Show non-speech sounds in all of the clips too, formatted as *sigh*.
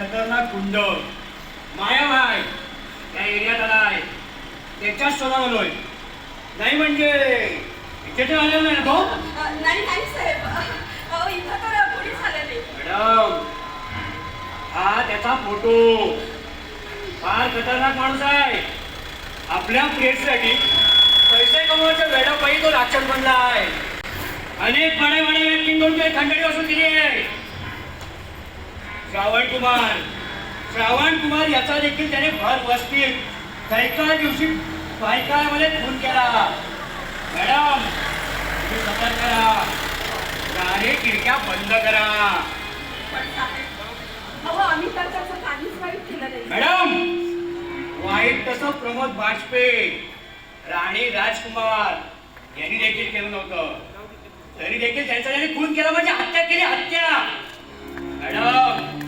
खतरनाक गुंड. मायाभाई या एरियात आलाय त्याच्याच शोधा आलोय नाही म्हणजे इथे आलेला नाही ना तो? अ, नाही नाही साहेब. अहो इथं तर कोणीच आलं नाही. मॅडम हा त्याचा फोटो. फार खतरनाक माणूस आहे. आपल्या प्लेटसाठी पैसे कमवायच्या वेळापायी तो राक्षस बनला आहे. अनेक बडे बडे व्यक्तींकडून तो खंडणी वसूल केली आहे. श्रावण कुमार. श्रावण कुमार याचा देखील त्याने भर वस्तीत एका दिवशी बायकामध्ये खून केला. मॅडम तुम्ही सतर्क करा गाडी खिडक्या बंद करा. मॅडम वाईट तसं प्रमोद वाजपेयी राणी राजकुमार यांनी देखील केलं नव्हतं. तरी देखील त्यांचा त्यांनी खून केला म्हणजे हत्या केली हत्या. मॅडम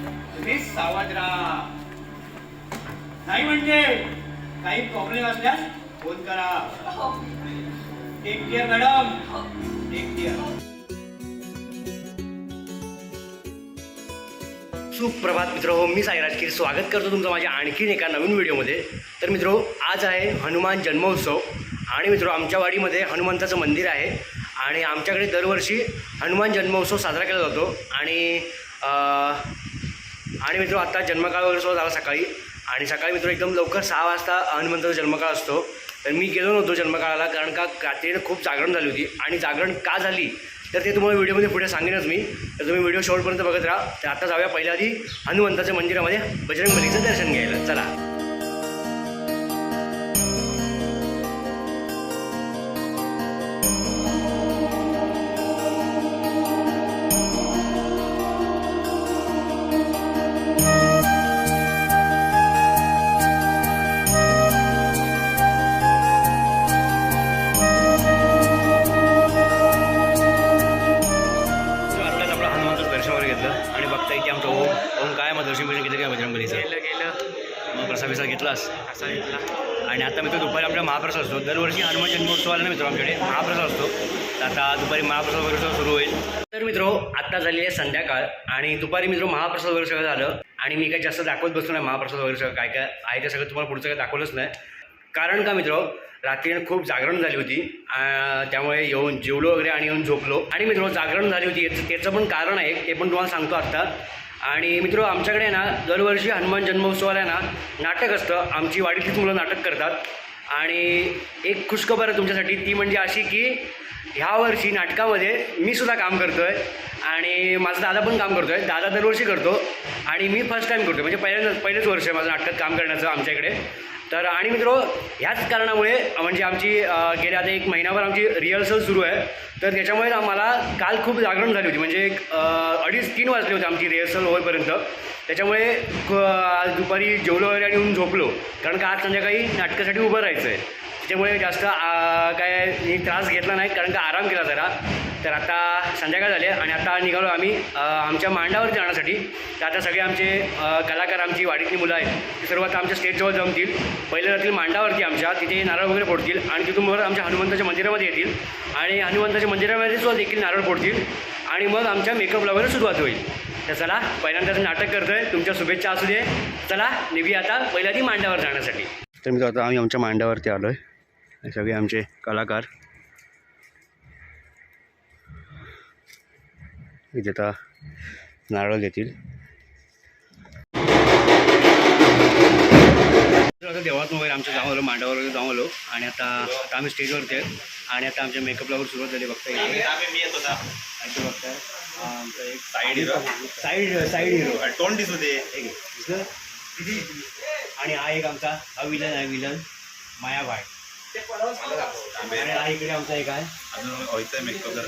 तुम्ही सावध राहा. नाही म्हणजे काही प्रॉब्लेम असल्यास फोन करा. Take care madam take care सुप्रभात मित्र हो मी साईराज की स्वागत करतो तुमचं माझ्या आणखीन एका नवीन व्हिडिओमध्ये. तर मित्रो आज आहे हनुमान जन्मोत्सव. आणि मित्रो आमच्या वाडीमध्ये हनुमंताचं मंदिर आहे. आणि आमच्याकडे दरवर्षी हनुमान जन्मोत्सव साजरा केला जातो. आणि आणि मित्र आता जन्मकाळ वगैरे सुद्धा झाला सकाळी. आणि सकाळी मित्र एकदम लवकर सहा वाजता हनुमंताचा जन्मकाळ असतो. तर मी गेलो नव्हतो जन्मकाळाला कारण का रात्रीनं खूप जागरण झाली होती. आणि जागरण का झाली? तर ते तुम्हाला व्हिडिओमध्ये पुढे सांगेनच मी. तर तुम्ही व्हिडिओ शेवटपर्यंत बघत राहा. तर आता जाऊया पहिल्या आधी हनुमंताच्या मंदिरामध्ये बजरंग बलीचं दर्शन घ्यायला. चला. मित्र महाप्रसाद असतो. दरवर्षी हनुमान जन्मोत्सवाला ना मित्र आमच्याकडे महाप्रसाद असतो. तर आता दुपारी महाप्रसाद वगैरे सुरू होईल. तर मित्र आत्ता झालेली आहे संध्याकाळ आणि दुपारी मित्र महाप्रसाद वगैरे सगळं झालं आणि मी काही जास्त दाखवत बसलो नाही महाप्रसाद वगैरे सगळं काय काय आहे ते सगळं तुम्हाला पुढचं काय दाखवलंच नाही. कारण का मित्र रात्री खूप जागरण झाली होती. त्यामुळे येऊन जेवलो वगैरे आणि येऊन झोपलो. आणि मित्र जागरण झाली होती. याचं त्याचं पण कारण आहे ते पण तुम्हाला सांगतो आत्ता. आणि मित्र आमच्याकडे ना दरवर्षी हनुमान जन्मोत्सवाला ना नाटक असतं. आमची वाडीतलीच मुलं नाटक करतात. आणि एक खुशखबर आहे तुमच्यासाठी. ती म्हणजे अशी की ह्या वर्षी नाटकामध्ये मी सुद्धा काम करतो आहे आणि माझा दादा पण काम करतो आहे दादा दरवर्षी करतो आणि मी फर्स्ट टाईम करतो म्हणजे पहिल्यांदा पहिलेच वर्ष आहे माझं नाटकात काम करण्याचं आमच्याकडे तर आणि मित्रो ह्याच कारणामुळे म्हणजे आमची गेल्या आता एक महिनाभर आमची रिहर्सल सुरू आहे. तर त्याच्यामुळे आम्हाला काल खूप जागरण झाली होती. म्हणजे एक अडीच तीन वाजले होते आमची रिहर्सल होईपर्यंत. त्याच्यामुळे आज दुपारी जेवलो वगैरे आणि येऊन झोपलो. कारण का आज संध्याकाळी नाटकासाठी उभं राहायचं आहे त्याच्यामुळे जास्त काय मी त्रास घेतला नाही कारण का आराम केला जरा. तर आता संध्याकाळ झाली आणि आता निघालो आम्ही आमच्या मांडावरती जाण्यासाठी. तर आता सगळे आमचे कलाकार आमची वाडीतली मुलं आहेत ती सर्व आता आमच्या स्टेजजवळ जमतील. पहिले जातील मांडावरती आमच्या तिथे नारळ वगैरे फोडतील आणि तिथून मग आमच्या हनुमंताच्या मंदिरामध्ये येतील. आणि हनुमंताच्या मंदिरामध्ये सुद्धा देखील नारळ फोडतील. आणि मग आमच्या मेकअपला वगैरे सुरुवात होईल. तर चला पहिल्यांदाच नाटक करतोय. तुमच्या शुभेच्छा असू दे. चला निघी आता पहिल्या ती मांडावर जाण्यासाठी. तर मी आता आम्ही आमच्या मांडावरती आलो आहे सगळे आमचे कलाकार इथे आता नारळ देतील आता देवळातून वगैरे आमच्या जाऊन आलो मांडावर वगैरे जाऊन आलो. आणि आता आता आम्ही स्टेजवरती आहे. आणि आता आमच्या मेकअपला वगैरे सुरुवात झाली बघता येईल. येत बघताय हा आमचा एक side hero side side hero तोंड दिसू दे. एक दिसलं? आणि हा एक आमचा हा विलन आहे विलन. मायाभाई आणि हा इकडे आमचा एक आहे. अजून व्हायचं मेकअप जर.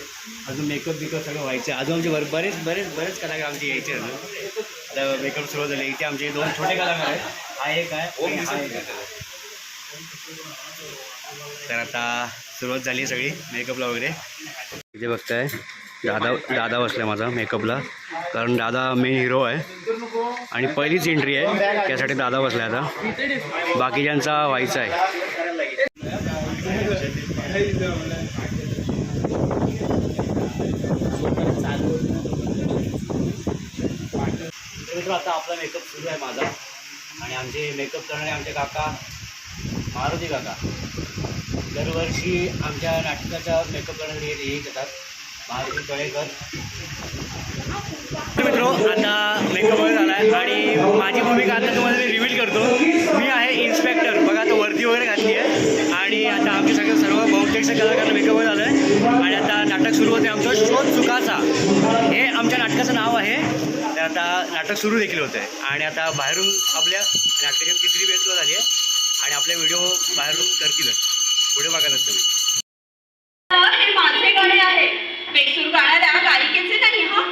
अजून मेकअप बिकअप सगळं व्हायचं. आहे. अजून आमचे बर- बरेच बरेच बरेच कलाकार आमचे यायचे अजून. आता मेकअप सुरू झाले. इथे आमचे दोन छोटे कलाकार आहेत. हा एक आहे आणि हा एक आहे. तर आता सुरुवात झाली सगळी मेकअपला वगैरे. इथे बघताय दादा दादा बसलाय माझा मेकअपला कारण दादा मेन हिरो आहे. आणि पहिलीच एंट्री आहे. त्यासाठी दादा बसलाय आता. बाकीच्यांचा व्हायचा आहे. आता आपला मेकअप सुरू आहे माझा. आणि आमचे मेकअप करणारे आमचे काका मारुती काका. दरवर्षी आमच्या नाटकाच्या मेकअप करणारे हे येत येतात. मारुती तळेकर. मित्रो आता मेकअप झाला आहे आणि माझी भूमिका आता तुम्हाला मी रिव्हील करतो. मी आहे इन्स्पेक्टर बघा आता वर्दी वगैरे घातली आहे. आणि आता आमच्या सगळ्या सर्व बहुतेक कलाकार मेकअप झालं आहे आणि आता नाटक सुरू होते आमचं शोध चुकाचा. हे आमच्या नाटकाचं नाव आहे. तर आता नाटक सुरू देखील होतं आहे आणि आता बाहेरून आपल्या नाटकाची तिसरी बेल झाली आहे. आणि आपले व्हिडिओ बाहेरून करतीलच पुढे बघायलाच तुम्ही हे माझे गाणे आहे बेसूर गाणाऱ्या गायिकेचे नाही हा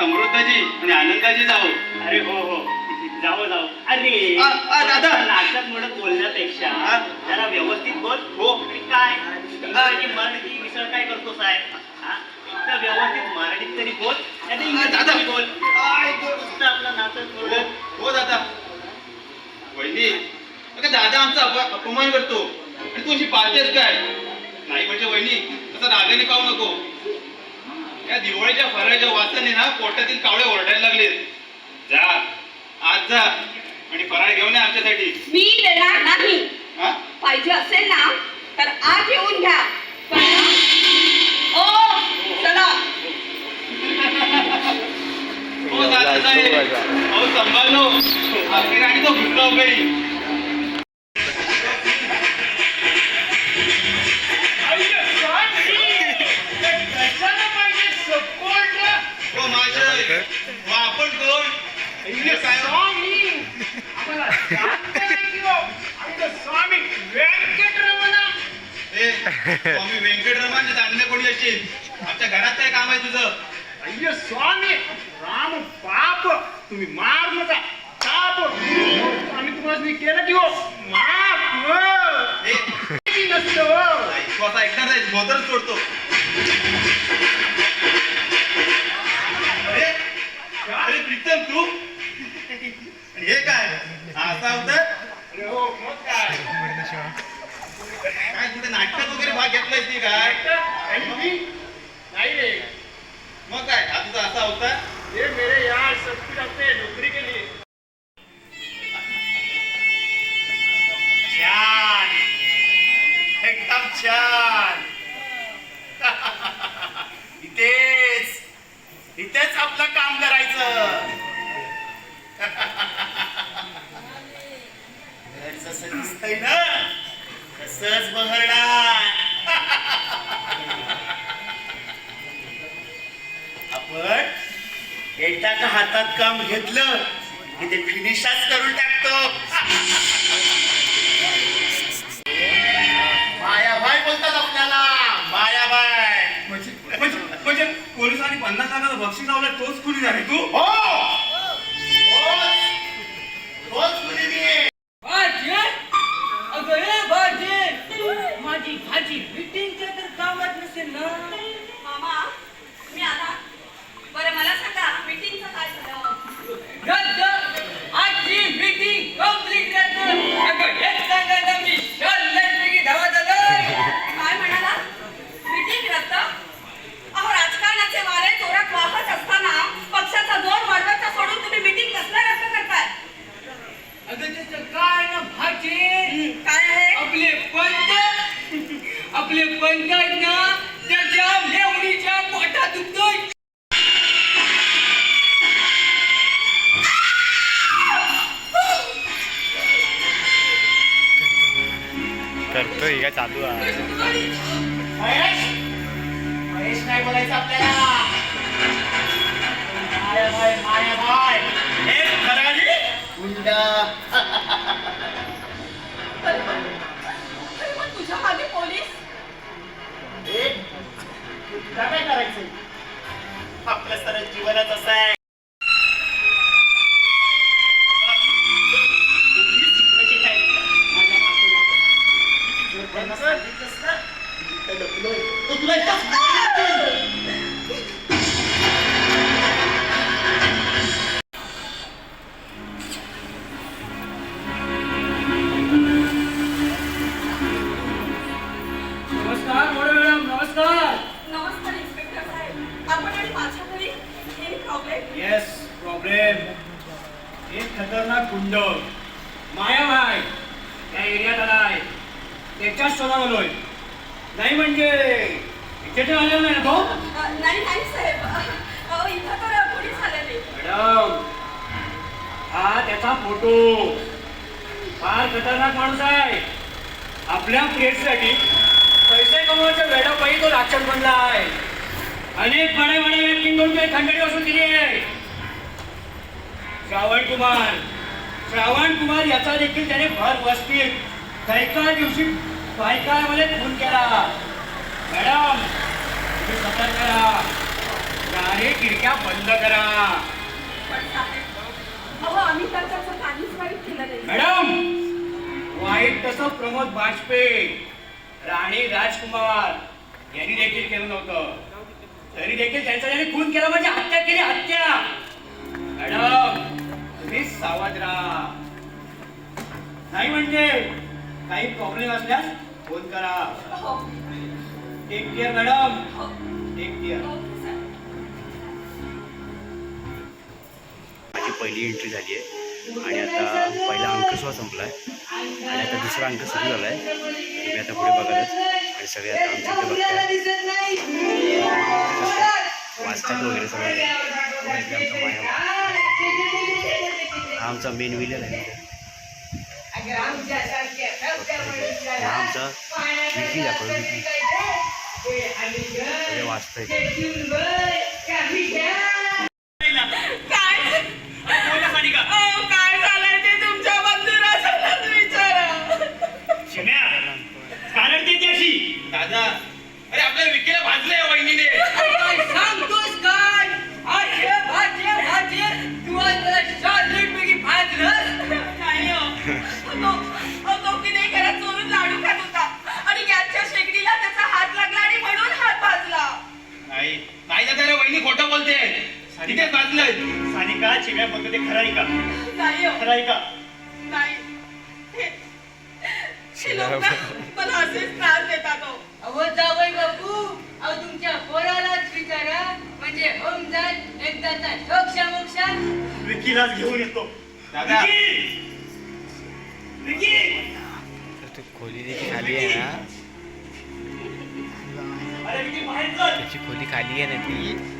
सुखाची समृद्धची आणि आनंदाची जावो. अरे हो हो. जावं जावं. अरे. आ, आ, दादा. नाटक म्हणत बोलण्यापेक्षा हा? जरा व्यवस्थित बोल. हो. आणि काय? इंग्रजी मराठी मिसळ काय करतो साहेब? हा? व्यवस्थित मराठीत तरी बोल नाही आ, इंग्रजीत दादा. तरी बोल. I, go. नुसतं आपलं नाटक हो बोलत हो दादा. वहिनी अगं दादा आमचा अप- अपमान करतो. आणि तू अशी पाहतेस काय? नाही म्हणजे वहिनी असं रागाने पाहू नको. या दिवाळीच्या फराळच्या वासाने ना पोटातील कावळे ओरडायला लागलेत जा आज जा आणि फराळ घेऊन ये आमच्यासाठी. मी देणार नाही. हा? पाहिजे असेल ना तर आज येऊन घ्या? ओ चला. हो दादा साहेब अहो संभाळलो. आपली राणी तो भुसकाव गई स्वामी व्यंकटरमण जाणले कोणी आमच्या घरात काय काम आहे तुझं? अय्यो स्वामी राम पाप. तुम्ही मार नका. ताप आम्ही तुम्हाला केलं की हो? माफ हो. नसतं. तू आता सोडतो. अरे अरे प्रीतम तू? हे काय? असा होता? अरे हो मग काय? काय कुठे नाटकात वगैरे भाग घेतलाय ती काय? नाही रे मग काय हा तुझा असा होता? ये मेरे यार नौकरी के लिए. छान. एकदम छान. *laughs* इथेच. इथेच आपलं काम करायचं. *laughs* दिसतंय ना. तसंच बहरणार. आपण एकदा का हातात काम घेतलं की ते फिनिशच करून टाकतो. मायाबाई बोलतात आपल्याला. मायाबाई. म्हणजे म्हणजे म्हणजे पोलिसांनी पन्नास लाखाचं बक्षीस लावलं तोच खुली झाली तू? हो. काय करायचंय? आपलं सरळ जीवनच असं आहे. तर आलेला नाही ना तो नाही नाही साहेब. अहो इथं तर पोलीस आलेले. मॅडम हा त्याचा फोटो. फार खतरनाक माणूस आहे. आपल्या प्लेटसाठी पैसे कमवायच्या वेळापायी तो राक्षस बनला आहे. अनेक बड्या बड्या व्यक्तींकडून ते थंडणी वसूल दिली आहे. श्रावण कुमार. श्रावण कुमार याचा देखील त्याने भर वस्तीत कैका दिवशी बायकामध्ये खून केला. मॅडम करा खिडक्या बंद करा. मॅडम वाईट तसं प्रमोद बाजपेयी राणी राजकुमार यांनी देखील केलं नव्हतं. तरी देखील त्यांचा त्याने खून केला म्हणजे हत्या केली हत्या. मॅडम तुम्ही सावध राहा. नाही म्हणजे काही प्रॉब्लेम असल्यास फोन करा. हो. Take care madam. Take care माझी पहिली एंट्री झाली आहे. आणि आता पहिला अंक सुद्धा संपला आहे आणि आता दुसरा अंक सुरू झाला आहे मी आता पुढे बघालच. आणि सगळे आता आमच्या इथे बघताय. वाचतात वगैरे सगळे हा आमचा हा मेन विलन आहे. हा आमचा विकी दाखवतो. विकी वाचताय बोलते. तिथेच भाजलंय सानिका चिम्या बोलतो ते खरं आहे का? नाही हो. खरं आहे का? नाही. हे- हे लोक ना मला असेच त्रास देतात हो. अहो जावई बापू अहो तुमच्या पोरालाच विचारा. म्हणजे होम जात एकदाचा मोक्षा. मोक्षा विकीलाच घेऊन येतो. दादा. विकी! विकी! तर खोली देखील खाली आहे ना? अरे विकी बाहेर चल. त्याची खोली खाली आहे ना ती?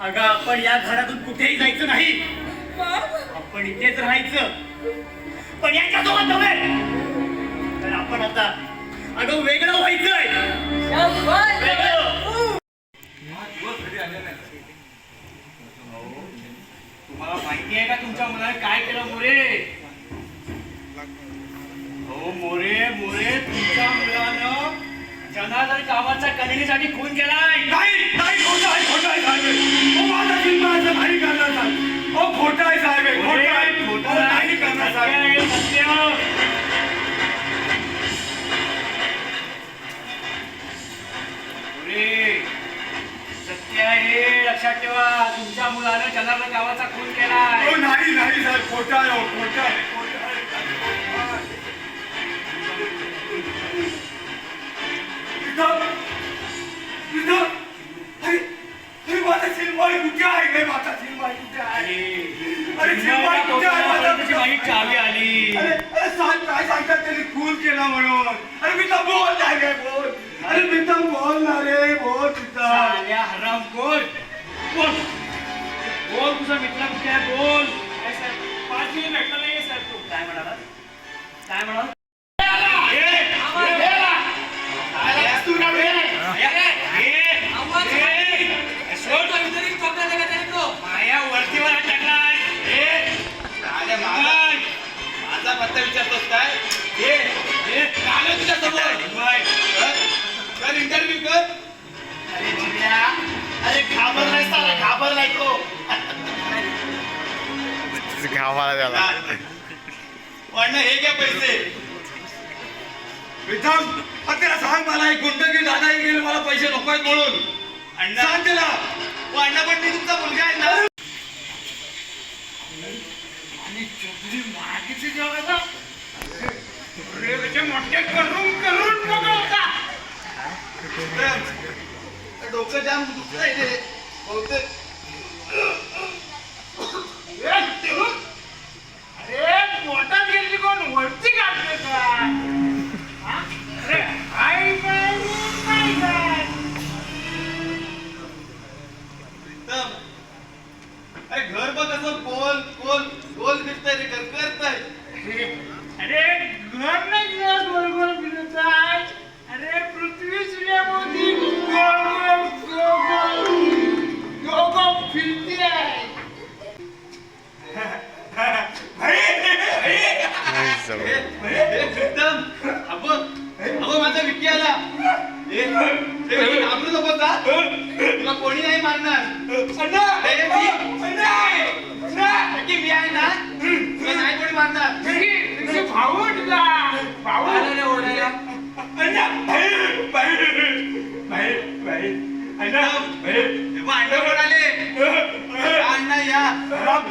अगं आपण या घरातून कुठेही जायचं नाही. आपण इथेच राहायचं. पण याच्यासोबत नव्हे तर आपण आता अगं वेगळं व्हायचंय. तुम्हाला माहिती आहे का तुमच्या मुलाने काय केलं मोरे? हो मोरे मोरे तुमच्या मुलानं गंगाधर गावाचा कणिनीसाठी खून केलाय. नाही नाही खोटं आहे खोटं आहे साहेब. ओ माझा किंमत भारी करणार साहेब. ओ आहे साहेब. नाही करणार येणारच काय म्हणाल? आणि चुकली मागितली जेव्हा मोठे करून करून बघा डोकं जाम अरे मोठा कोण? काय घर बघ असं बोल डबल घर करताय. अरे घर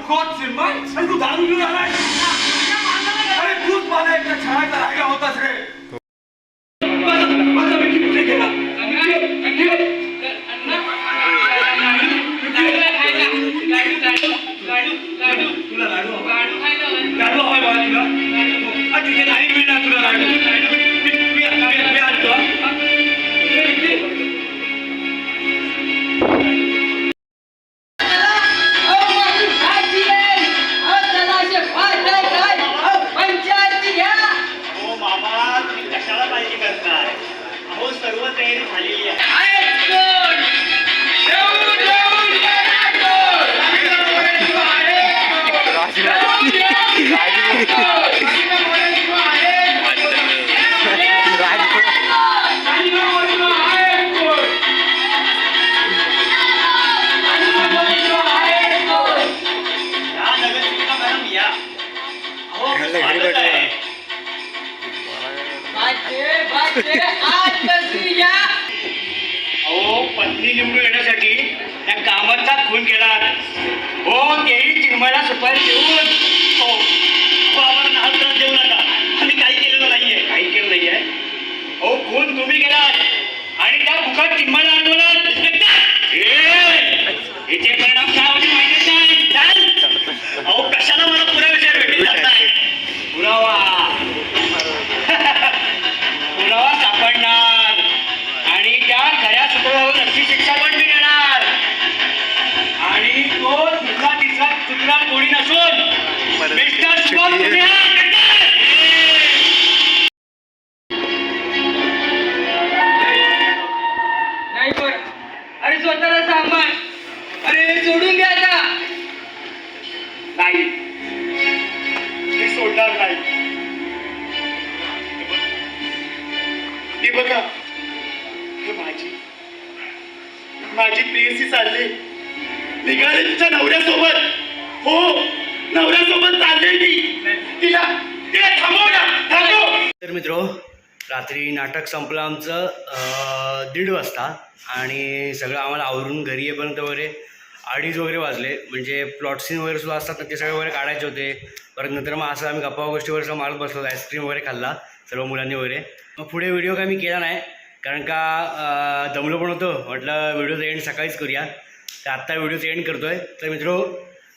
করছিস মাই একটু দারুণ দাঁড়াই আরে ভূত মানে একটা ছাড়া তার আগে হতাশ রে লাডু লাডু লাডু লাডু मला सुपारी देऊन हो. हो, आम्हाला त्रास देऊ नका. आम्ही काही केलेलं नाहीये. काही केलं नाहीये? हो खून तुम्ही गेला आणि त्या भुकात किंमत आंदोलन. याचे परिणाम काय होते माहिती नाही अहो कशाला मला पुराव्याच्या भेटी जाताय? पुरावा. *laughs* पुरावा सापडणार. आणि त्या खऱ्या सूत्रधाराला नक्की शिक्षा पण मिळणार. आणि तो सूत्रधार कोणी नसून मिस्टर शुभम पुनिया रात्री नाटक संपलं आमचं दीड वाजता. आणि सगळं आम्हाला आवरून घरी येईपर्यंत वगैरे अडीच वगैरे वाजले. म्हणजे प्लॉट सीन वगैरे सुद्धा असतात ते सगळे वगैरे काढायचे होते. परत नंतर मग असं आम्ही गप्पा गोष्टीवर वगैरे सगळं मारत बसलो आईस्क्रीम वगैरे खाल्ला सर्व मुलांनी वगैरे. मग पुढे व्हिडिओ काय मी केला नाही कारण का दमलो पण होतो. म्हटलं व्हिडिओचं एंड सकाळीच करूया. तर आत्ता व्हिडिओचं एंड करतो आहे तर मित्रो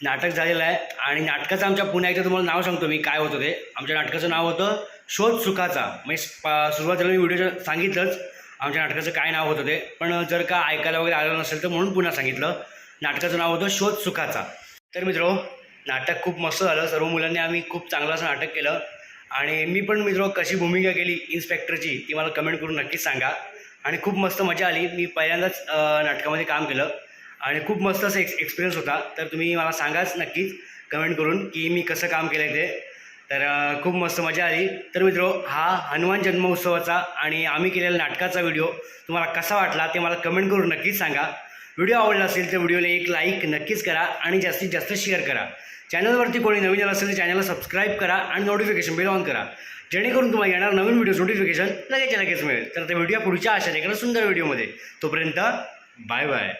नाटक झालेलं आहे. आणि नाटकाचं आमच्या पुण्याचं तुम्हाला नाव सांगतो मी काय होतं ते. आमच्या नाटकाचं नाव होतं शोध सुखाचा म्हणजे सुरुवातीला मी व्हिडिओ सांगितलंच आमच्या नाटकाचं काय नाव होतं ते. पण जर का ऐकायला वगैरे आलं नसेल तर म्हणून पुन्हा सांगितलं. नाटकाचं नाव होतं शोध सुखाचा तर मित्रो नाटक खूप मस्त झालं. सर्व मुलांनी आम्ही खूप चांगलं असं नाटक केलं. आणि मी पण मित्रो कशी भूमिका केली इन्स्पेक्टरची ती मला कमेंट करून नक्कीच सांगा. आणि खूप मस्त मजा आली. मी पहिल्यांदाच नाटकामध्ये काम केलं. आणि खूप मस्त असं एक्स एक्सपिरियन्स होता. तर तुम्ही मला सांगाच नक्कीच कमेंट करून की मी कसं काम केलं आहे ते. तर खूप मस्त मजा आली. तर मित्रो हा हनुमान जन्मोत्सवाचा आणि आम्ही केलेल्या नाटकाचा व्हिडिओ तुम्हाला कसा वाटला ते मला कमेंट करून नक्कीच सांगा. व्हिडिओ आवडला असेल तर व्हिडिओला एक लाईक नक्कीच करा आणि जास्तीत जास्त शेअर करा. चॅनलवरती कोणी नवीन आलं असेल तर चॅनलला सबस्क्राईब करा आणि नोटिफिकेशन बिल ऑन करा. जेणेकरून तुम्हाला येणार नवीन व्हिडिओ नोटिफिकेशन लगेच लगेच मिळेल. तर ते व्हिडिओ पुढच्या आशा एखाद्या सुंदर व्हिडिओमध्ये. तोपर्यंत बाय बाय.